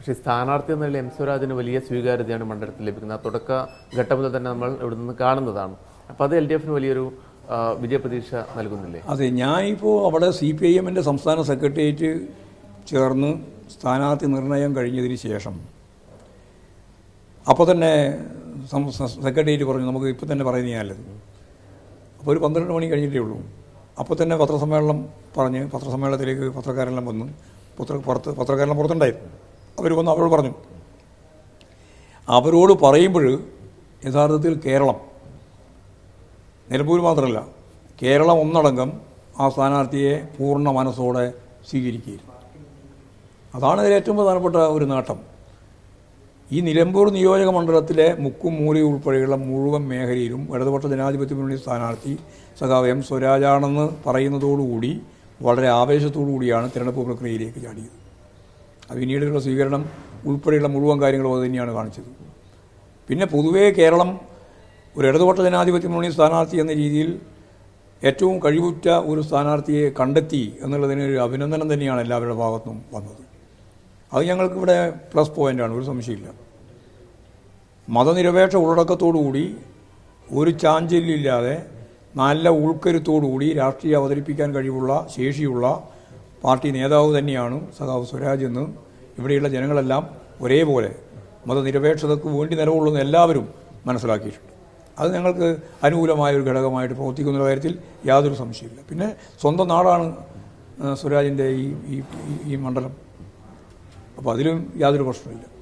പക്ഷേ സ്ഥാനാർത്ഥി എന്ന എം സ്വരാജിന് വലിയ സ്വീകാര്യതയാണ് മണ്ഡലത്തിൽ ലഭിക്കുന്നത്. ആ തുടക്ക ഘട്ടം മുതൽ തന്നെ നമ്മൾ ഇവിടെ നിന്ന് കാണുന്നതാണ്. അപ്പോൾ അത് എൽ ഡി എഫിന് വലിയൊരു വിജയപ്രതീക്ഷ നൽകുന്നില്ലേ? അതെ ഞാനിപ്പോൾ അവിടെ സി പി ഐ എമ്മിന്റെ സംസ്ഥാന സെക്രട്ടേറിയറ്റ് ചേർന്ന് സ്ഥാനാർത്ഥി നിർണയം കഴിഞ്ഞതിന് ശേഷം അപ്പോൾ തന്നെ സെക്രട്ടേറിയറ്റ് പറഞ്ഞു നമുക്ക് ഇപ്പോൾ തന്നെ പറയുന്നത് നല്ലത് അപ്പോൾ ഒരു പന്ത്രണ്ട് മണി കഴിഞ്ഞിട്ടേ ഉള്ളൂ. അപ്പോൾ തന്നെ പത്രസമ്മേളനം പറഞ്ഞ് പത്രസമ്മേളനത്തിലേക്ക് പത്രക്കാരെല്ലാം വന്നു പത്ര പുറത്ത് പത്രക്കാരെല്ലാം പുറത്തുണ്ടായിരുന്നു. അവർ വന്ന് അവരോട് പറഞ്ഞു. അവരോട് പറയുമ്പോൾ യഥാർത്ഥത്തിൽ കേരളം നിലമ്പൂർ മാത്രമല്ല കേരളം ഒന്നടങ്കം ആ സ്ഥാനാർത്ഥിയെ പൂർണ മനസ്സോടെ സ്വീകരിക്കുകയായിരുന്നു. അതാണ് ഇതിൽ ഏറ്റവും പ്രധാനപ്പെട്ട ഒരു നേട്ടം. ഈ നിലമ്പൂർ നിയോജക മണ്ഡലത്തിലെ മുക്കും മൂലയും ഉൾപ്പെടെയുള്ള മുഴുവൻ മേഖലയിലും ഇടതുപക്ഷ ജനാധിപത്യ മുന്നണി സ്ഥാനാർത്ഥി സഖാവ് എം. സ്വരാജാണെന്ന് പറയുന്നതോടുകൂടി വളരെ ആവേശത്തോടു കൂടിയാണ് തിരഞ്ഞെടുപ്പ് പ്രക്രിയയിലേക്ക് ചാടിയത്. പിന്നീടുള്ള സ്വീകരണം ഉൾപ്പെടെയുള്ള മുഴുവൻ കാര്യങ്ങളും അത് തന്നെയാണ് കാണിച്ചത്. പിന്നെ പൊതുവേ കേരളം ഒരു ഇടതുപക്ഷ ജനാധിപത്യ മുന്നണി സ്ഥാനാർത്ഥി എന്ന രീതിയിൽ ഏറ്റവും കഴിവുറ്റ ഒരു സ്ഥാനാർത്ഥിയെ കണ്ടെത്തി എന്നുള്ളതിന് ഒരു അഭിനന്ദനം തന്നെയാണ് എല്ലാവരുടെ ഭാഗത്തും വന്നത്. അത് ഞങ്ങൾക്കിവിടെ പ്ലസ് പോയിന്റാണ് ഒരു സംശയമില്ല. മതനിരപേക്ഷ ഉള്ളടക്കത്തോടുകൂടി ഒരു ചാഞ്ചല്യമില്ലാതെ നല്ല ഉൾക്കരുത്തോടുകൂടി രാഷ്ട്രീയം അവതരിപ്പിക്കാൻ കഴിവുള്ള ശേഷിയുള്ള പാർട്ടി നേതാവ് തന്നെയാണ് സഖാവ് സ്വരാജ് എന്ന് ഇവിടെയുള്ള ജനങ്ങളെല്ലാം ഒരേപോലെ മതനിരപേക്ഷതയ്ക്ക് വേണ്ടി നിലകൊള്ളുന്ന എല്ലാവരും മനസ്സിലാക്കിയിട്ടുണ്ട്. അത് ഞങ്ങൾക്ക് അനുകൂലമായ ഒരു ഘടകമായിട്ട് പ്രവർത്തിക്കുന്ന കാര്യത്തിൽ യാതൊരു സംശയമില്ല പിന്നെ സ്വന്തം നാടാണ് സ്വരാജിന്റെ ഈ- ഈ മണ്ഡലം. അപ്പോൾ അതിലും യാതൊരു പ്രശ്നമില്ല